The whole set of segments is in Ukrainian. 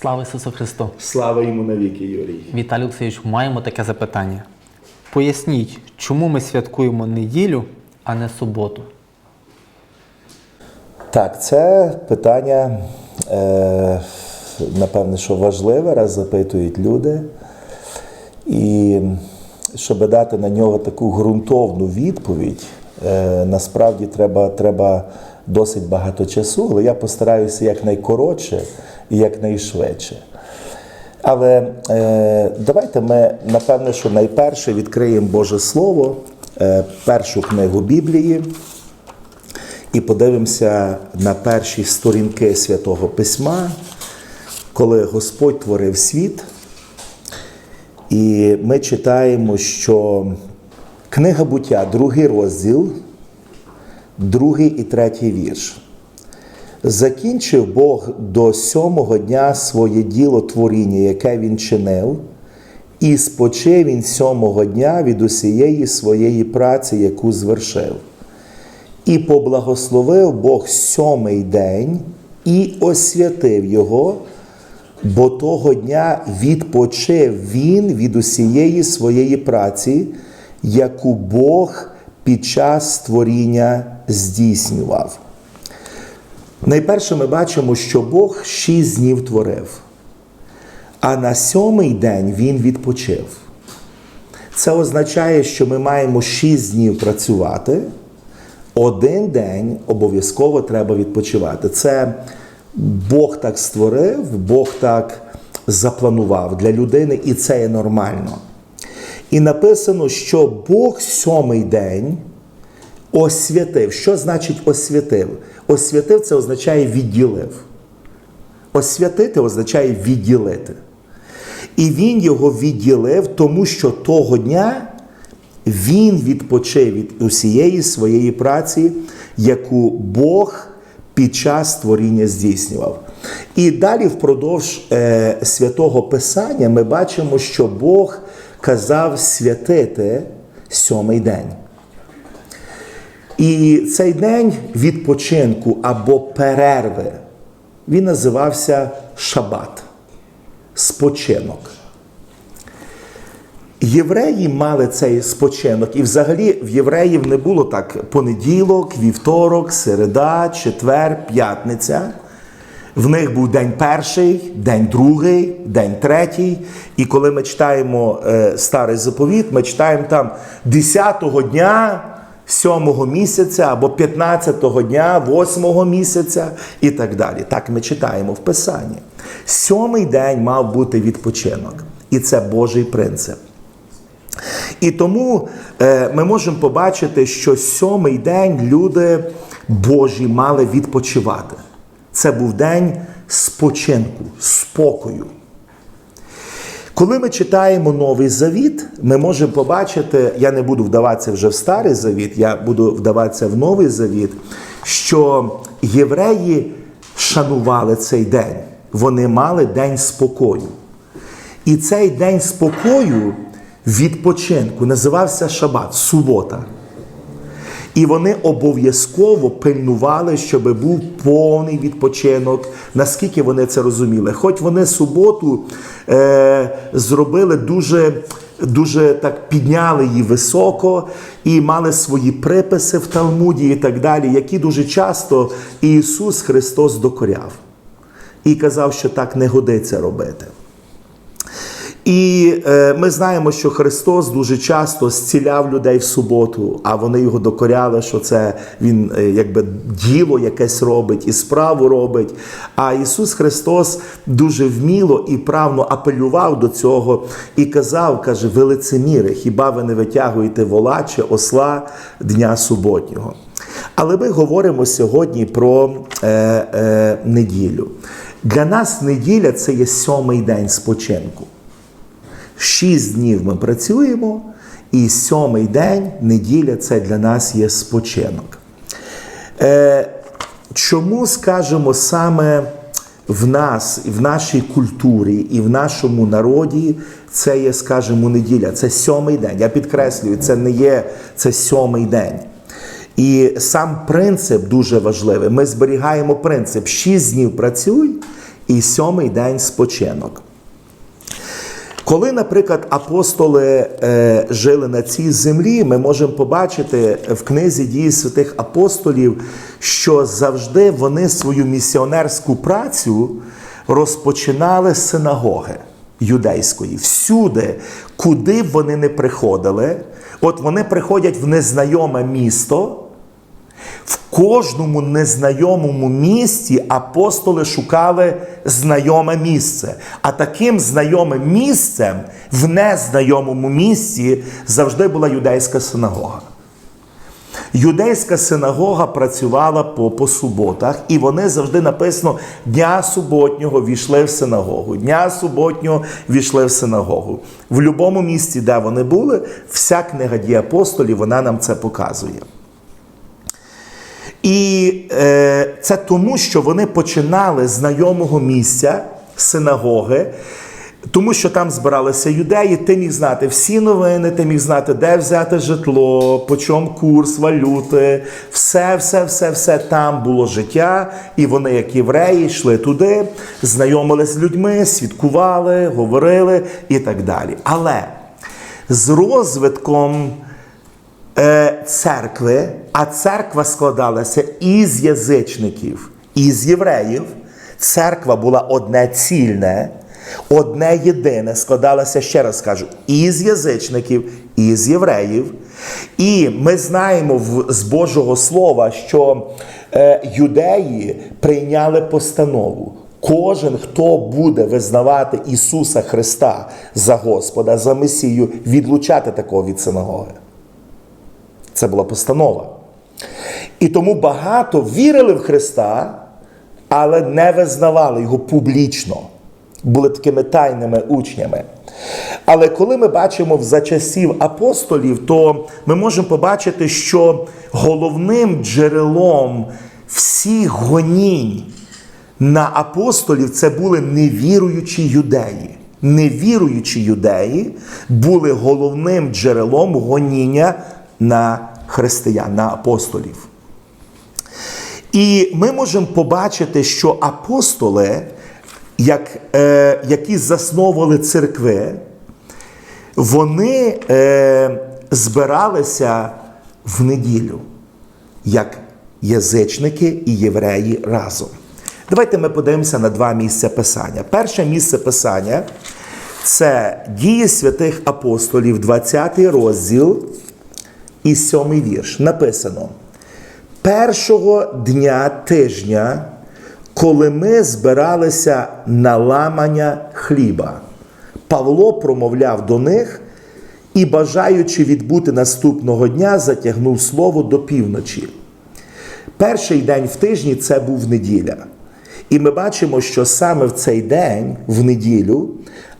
Слава Ісусу Христу! Слава йому навіки, Юрій. Віталій Олексійович, маємо таке запитання. Поясніть, чому ми святкуємо неділю, а не суботу? Так, це питання, е, напевне, що важливе, раз запитують люди. І щоб дати на нього таку ґрунтовну відповідь, е, насправді треба, треба досить багато часу, але я постараюся якнайкоротше якнайшвидше. Але е, давайте ми, напевне, що найперше відкриємо Боже Слово, е, першу книгу Біблії, і подивимося на перші сторінки Святого Письма, коли Господь творив світ. І ми читаємо, що книга буття, другий розділ, другий і третій вірш. Закінчив Бог до сьомого дня своє діло творіння, яке він чинив, і спочив він сьомого дня від усієї своєї праці, яку звершив. І поблагословив Бог сьомий день і освятив його, бо того дня відпочив він від усієї своєї праці, яку Бог під час створіння здійснював. Найперше ми бачимо, що Бог шість днів творив, а на сьомий день Він відпочив. Це означає, що ми маємо шість днів працювати, один день обов'язково треба відпочивати. Це Бог так створив, Бог так запланував для людини, і це є нормально. І написано, що Бог сьомий день освятив. Що значить освятив? Освятив це означає відділив. Освятити означає відділити. І він його відділив, тому що того дня він відпочив від усієї своєї праці, яку Бог під час створіння здійснював. І далі, впродовж е, святого Писання, ми бачимо, що Бог казав святити сьомий день. І цей день відпочинку або перерви, він називався Шабат, спочинок. Євреї мали цей спочинок, і взагалі в євреїв не було так понеділок, вівторок, середа, четвер, п'ятниця. В них був день перший, день другий, день третій. І коли ми читаємо е, старий заповіт, ми читаємо там 10-го дня, 7-го місяця або 15-го дня, 8-го місяця і так далі. Так ми читаємо в Писанні. Сьомий день мав бути відпочинок. І це Божий принцип. І тому е, ми можемо побачити, що сьомий день люди Божі мали відпочивати. Це був день спочинку, спокою. Коли ми читаємо Новий Завіт, ми можемо побачити, я не буду вдаватися вже в Старий Завіт, я буду вдаватися в Новий Завіт, що євреї шанували цей день. Вони мали день спокою. І цей день спокою відпочинку називався Шабат, субота. І вони обов'язково пильнували, щоб був повний відпочинок, наскільки вони це розуміли. Хоч вони суботу е, зробили дуже, дуже так підняли її високо і мали свої приписи в Талмуді і так далі, які дуже часто Ісус Христос докоряв і казав, що так не годиться робити. І е, ми знаємо, що Христос дуже часто зціляв людей в суботу, а вони його докоряли, що це він е, якби діло якесь робить і справу робить. А Ісус Христос дуже вміло і правно апелював до цього і казав, каже, ви лицеміри, хіба ви не витягуєте вола чи осла дня суботнього? Але ми говоримо сьогодні про е, е, неділю. Для нас неділя це є сьомий день спочинку. Шість днів ми працюємо, і сьомий день, неділя це для нас є спочинок. Е, чому, скажемо, саме в нас, в нашій культурі і в нашому народі це є, скажімо, неділя, це сьомий день. Я підкреслюю, це не є це сьомий день. І сам принцип дуже важливий. Ми зберігаємо принцип: шість днів працюй і сьомий день спочинок. Коли, наприклад, апостоли е, жили на цій землі, ми можемо побачити в книзі дії святих апостолів, що завжди вони свою місіонерську працю розпочинали з синагоги юдейської. Всюди, куди б вони не приходили, от вони приходять в незнайоме місто. В кожному незнайомому місті апостоли шукали знайоме місце. А таким знайомим місцем в незнайомому місці завжди була юдейська синагога. Юдейська синагога працювала по, по суботах, і вони завжди написано дня суботнього війшли в синагогу. Дня суботнього війшли в синагогу. В будь-якому місці, де вони були, вся книга дій апостолів, вона нам це показує. І е, це тому, що вони починали з знайомого місця синагоги, тому що там збиралися юдеї, ти міг знати всі новини, ти міг знати, де взяти житло, по чому курс валюти, все, все, все, все там було життя. І вони, як євреї, йшли туди, знайомились з людьми, свідкували, говорили і так далі. Але з розвитком церкви, а церква складалася із язичників, із євреїв. Церква була одне цільне, одне єдине, складалася, ще раз кажу, із язичників, із євреїв. І ми знаємо з Божого Слова, що е, юдеї прийняли постанову. Кожен, хто буде визнавати Ісуса Христа за Господа, за Месію, відлучати такого від синагоги. Це була постанова. І тому багато вірили в Христа, але не визнавали його публічно, були такими тайними учнями. Але коли ми бачимо за часів апостолів, то ми можемо побачити, що головним джерелом всіх гонінь на апостолів це були невіруючі юдеї. Невіруючі юдеї були головним джерелом гоніння на християн, на апостолів. І ми можемо побачити, що апостоли, як, е, які засновували церкви, вони е, збиралися в неділю, як язичники і євреї разом. Давайте ми подивимося на два місця Писання. Перше місце Писання це дії святих апостолів, 20 розділ і 7 вірш. Написано: першого дня тижня, коли ми збиралися на ламання хліба, Павло промовляв до них і, бажаючи відбути наступного дня, затягнув слово до півночі. Перший день в тижні це був неділя. І ми бачимо, що саме в цей день, в неділю,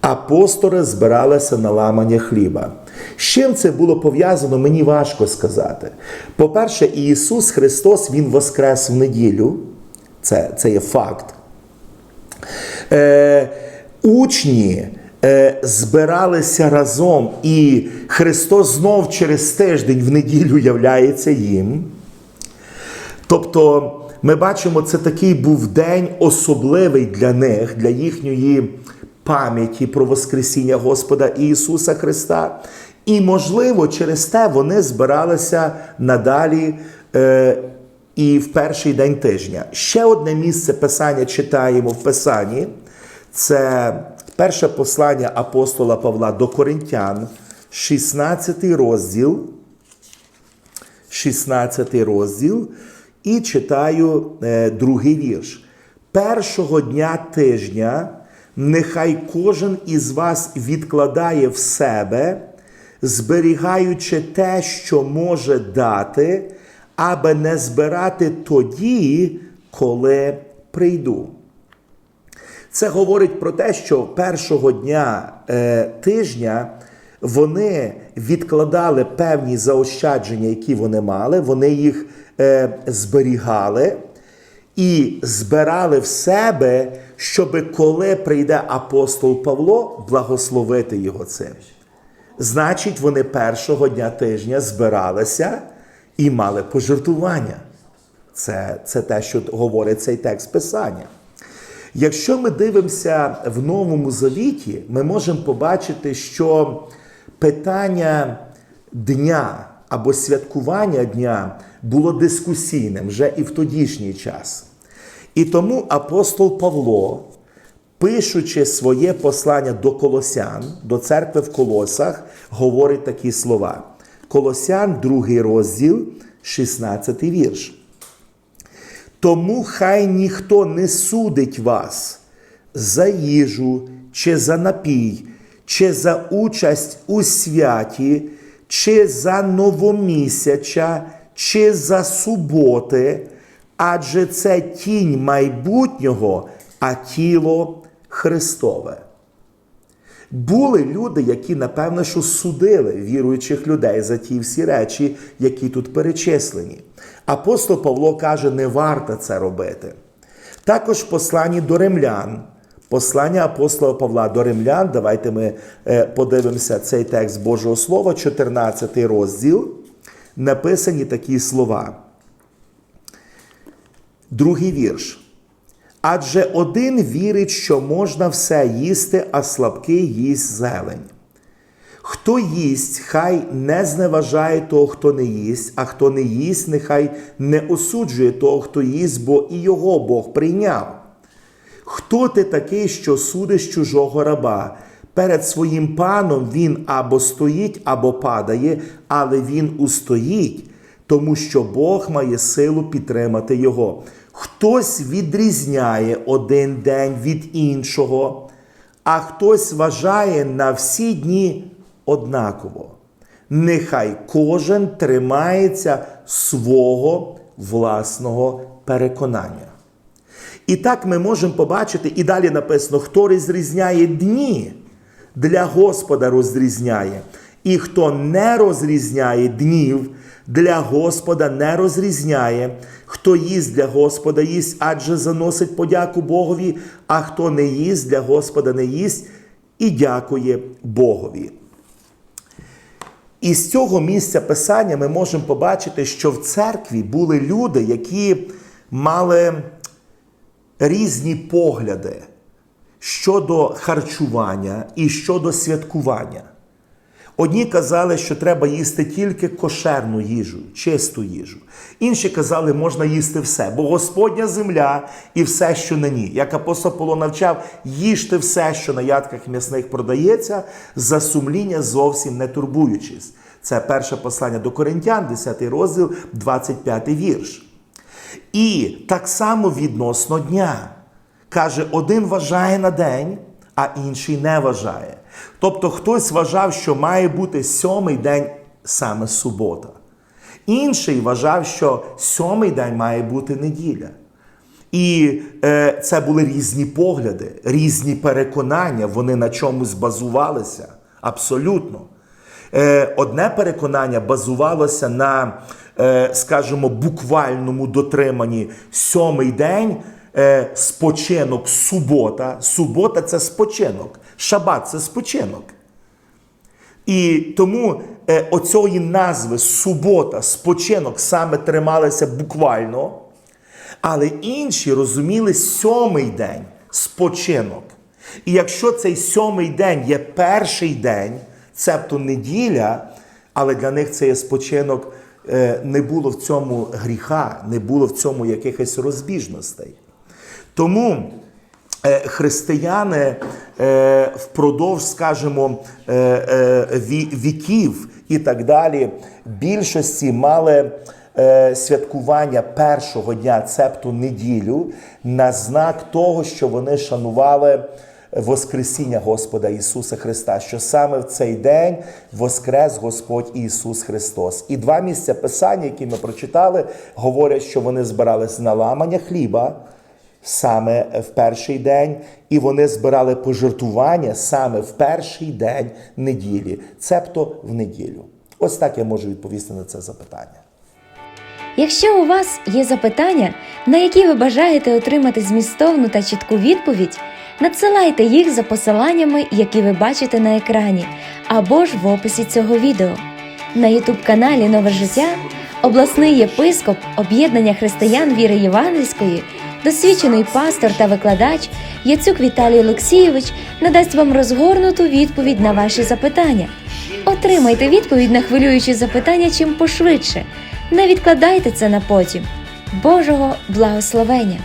апостоли збиралися на ламання хліба. З чим це було пов'язано, мені важко сказати. По-перше, Ісус Христос Він воскрес в неділю. Це, це є факт. Е, учні е, збиралися разом, і Христос знов через тиждень в неділю являється їм. Тобто, ми бачимо, це такий був день особливий для них, для їхньої пам'яті про Воскресіння Господа Ісуса Христа. І, можливо, через те вони збиралися надалі е, і в перший день тижня. Ще одне місце Писання читаємо в Писанні. Це перше послання апостола Павла до Коринтян, 16 розділ. 16 розділ, і читаю е, другий вірш. Першого дня тижня нехай кожен із вас відкладає в себе, зберігаючи те, що може дати, аби не збирати тоді, коли прийду. Це говорить про те, що першого дня е, тижня вони відкладали певні заощадження, які вони мали, вони їх е, зберігали і збирали в себе, щоб коли прийде апостол Павло, благословити його цим. Значить, вони першого дня тижня збиралися і мали пожертвування. Це, це те, що говорить цей текст Писання. Якщо ми дивимося в Новому Завіті, ми можемо побачити, що питання дня або святкування дня було дискусійним вже і в тодішній час. І тому апостол Павло, пишучи своє послання до Колосян, до церкви в Колосах, говорить такі слова. Колосян, другий розділ, 16 вірш. Тому хай ніхто не судить вас за їжу, чи за напій, чи за участь у святі, чи за новомісяча, чи за суботи, адже це тінь майбутнього, а тіло Христове. Були люди, які, напевно, що судили віруючих людей за ті всі речі, які тут перечислені. Апостол Павло каже, не варто це робити. Також в посланні до римлян, послання апостола Павла до римлян, давайте ми е, подивимося цей текст Божого Слова, 14 розділ, написані такі слова. Другий вірш. Адже один вірить, що можна все їсти, а слабкий їсть зелень. Хто їсть, хай не зневажає того, хто не їсть, а хто не їсть, нехай не осуджує того, хто їсть, бо і його Бог прийняв. Хто ти такий, що судиш чужого раба? Перед своїм паном він або стоїть, або падає, але він устоїть, тому що Бог має силу підтримати його. Хтось відрізняє один день від іншого, а хтось вважає на всі дні однаково. Нехай кожен тримається свого власного переконання. І так ми можемо побачити, і далі написано, хто розрізняє дні, для Господа розрізняє. І хто не розрізняє днів, для Господа не розрізняє. Хто їсть для Господа їсть, адже заносить подяку Богові, а хто не їсть для Господа не їсть і дякує Богові. І з цього місця писання ми можемо побачити, що в церкві були люди, які мали різні погляди щодо харчування і щодо святкування. Одні казали, що треба їсти тільки кошерну їжу, чисту їжу. Інші казали, можна їсти все, бо Господня земля і все, що на ній. Як апостол Павло навчав, їжте все, що на ядках м'ясних продається, за сумління зовсім не турбуючись. Це перше послання до Коринтян, 10 розділ, 25 вірш. І так само відносно дня. Каже, один вважає на день, а інший не вважає. Тобто хтось вважав, що має бути сьомий день саме субота. Інший вважав, що сьомий день має бути неділя. І е, це були різні погляди, різні переконання, вони на чомусь базувалися. Абсолютно. Е, одне переконання базувалося на, е, скажімо, буквальному дотриманні сьомий день. Е, Спочинок, субота. Субота це спочинок. Шабат це спочинок. І тому е, оцієї назви субота, спочинок саме трималися буквально, але інші розуміли сьомий день спочинок. І якщо цей сьомий день є перший день, цебто неділя, але для них це є спочинок, е, не було в цьому гріха, не було в цьому якихось розбіжностей. Тому е, християни е, впродовж, скажімо, е, ві- віків і так далі, більшості мали святкування першого дня, цебто неділю, на знак того, що вони шанували. Воскресіння Господа Ісуса Христа, що саме в цей день воскрес Господь Ісус Христос. І два місця Писання, які ми прочитали, говорять, що вони збирались на ламання хліба, саме в перший день, і вони збирали пожертвування саме в перший день неділі, цебто в неділю. Ось так я можу відповісти на це запитання. Якщо у вас є запитання, на які ви бажаєте отримати змістовну та чітку відповідь, надсилайте їх за посиланнями, які ви бачите на екрані, або ж в описі цього відео. На youtube каналі Нове життя обласний єпископ Об'єднання християн віри Євангельської Досвідчений пастор та викладач Яцюк Віталій Олексійович надасть вам розгорнуту відповідь на ваші запитання. Отримайте відповідь на хвилюючі запитання чим пошвидше. Не відкладайте це на потім. Божого благословення!